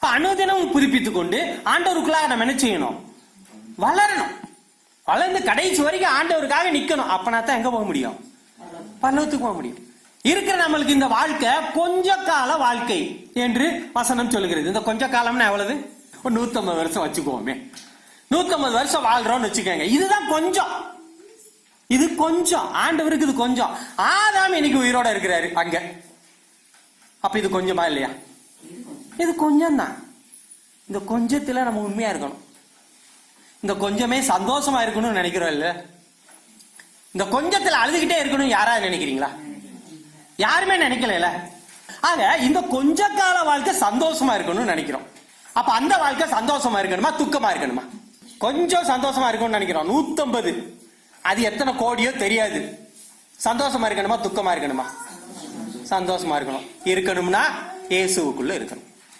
இப்ப அனுதினமும் புதுப்பித்துக் கொண்டு ஆண்டவருக்குள்ளாக நம்ம என்ன செய்யணும்? வளரணும். வளர்ந்து கடைசி வரைக்கும் ஆண்டவருக்காக நிக்கணும். அப்பனா தான் எங்க போக முடியும்? பல்லவத்துக்கு போக முடியும். இருக்கிற நம்மளுக்கு இந்த வாழ்க்கை கொஞ்ச கால வாழ்க்கை என்று வசனம் சொல்லுகிறது இந்த கொஞ்ச காலம்னா எவ்வளவு? ஒரு நூத்தம்பது வருஷம் வச்சுக்குவோமே நூத்தம்பது வருஷம் வாழ்றோம்னு வச்சுக்கோங்க. இதுதான் கொஞ்சம். இது கொஞ்சம். ஆண்டவருக்கு இது கொஞ்சம். ஆதாம் இன்னைக்கு உயிரோட இருக்கிறாரு. அங்க. அப்ப இது கொஞ்சமா இல்லையா? இது கொஞ்சம் தான் இந்த கொஞ்சத்தில் நம்ம உண்மையாக இருக்கணும். இந்த கொஞ்சமே சந்தோஷமா இருக்கணும்னு நினைக்கிறோம் இல்லை? இந்த கொஞ்சத்தில் அழுதுகிட்டே இருக்கணும் யாராவது நினைக்கிறீங்களா? யாருமே நினைக்கல ஆக இந்த கொஞ்ச கால வாழ்க்கை சந்தோஷமா இருக்கணும்னு நினைக்கிறோம். அப்ப அந்த வாழ்க்கை சந்தோஷமா இருக்கணுமா துக்கமா இருக்கணுமா? கொஞ்சம் சந்தோஷமா இருக்கணும்னு நினைக்கிறோம். நூத்தம்பது. அது எத்தனை கோடியோ தெரியாது. சந்தோஷமா இருக்கணுமா துக்கமா இருக்கணுமா? சந்தோஷமா இருக்கணும். இருக்கணும்னா இயேசுவுக்குள்ள இருக்கணும்.